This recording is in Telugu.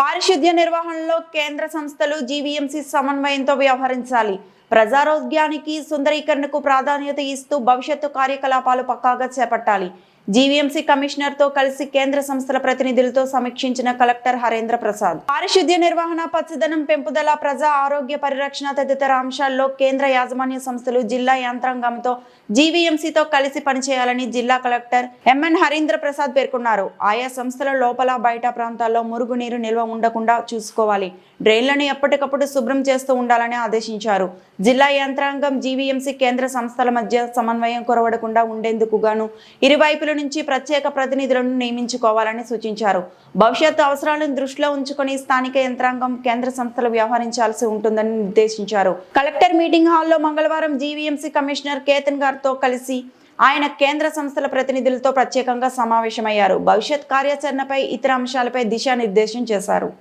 పారిశుద్ధ్య నిర్వహణలో కేంద్ర సంస్థలు జీవీఎంసీ సమన్వయంతో వ్యవహరించాలి. ప్రజారోగ్యానికి సుందరీకరణకు ప్రాధాన్యత ఇస్తూ భవిష్యత్తు కార్యకలాపాలు పక్కాగా చేపట్టాలి. జీవీఎంసీ కమిషనర్తో కలిసి కేంద్ర సంస్థల ప్రతినిధులతో సమీక్షించిన కలెక్టర్ హరేంద్ర ప్రసాద్. పారిశుద్ధ్య నిర్వహణ పచ్చదనం పెంపుదల ప్రజా ఆరోగ్య పరిరక్షణ తదితర అంశాల్లో కేంద్ర యాజమాన్య సంస్థలు జిల్లా యంత్రాంగంతో జీవీఎంసీతో కలిసి పనిచేయాలని జిల్లా కలెక్టర్ ఎంఎన్ హరీంద్ర ప్రసాద్ పేర్కొన్నారు. ఆయా సంస్థల లోపల బయట ప్రాంతాల్లో మురుగునీరు నిల్వ ఉండకుండా చూసుకోవాలి. డ్రైన్లను ఎప్పటికప్పుడు శుభ్రం చేస్తూ ఉండాలని ఆదేశించారు. జిల్లా యంత్రాంగం జీవీఎంసీ కేంద్ర సంస్థల మధ్య సమన్వయం కొరవడకుండా ఉండేందుకు గాను ఇరువైపుల నుంచి ప్రత్యేక ప్రతినిధులను నియమించుకోవాలని సూచించారు. భవిష్యత్తు అవసరాలను దృష్టిలో ఉంచుకొని స్థానిక యంత్రాంగం కేంద్ర సంస్థలు వ్యవహరించాల్సి ఉంటుందని నిర్దేశించారు. కలెక్టర్ మీటింగ్ హాల్లో మంగళవారం జీవీఎంసీ కమిషనర్ కేతన్ గారితో కలిసి ఆయన కేంద్ర సంస్థల ప్రతినిధులతో ప్రత్యేకంగా సమావేశమయ్యారు. భవిష్యత్ కార్యాచరణపై ఇతర అంశాలపై దిశానిర్దేశం చేశారు.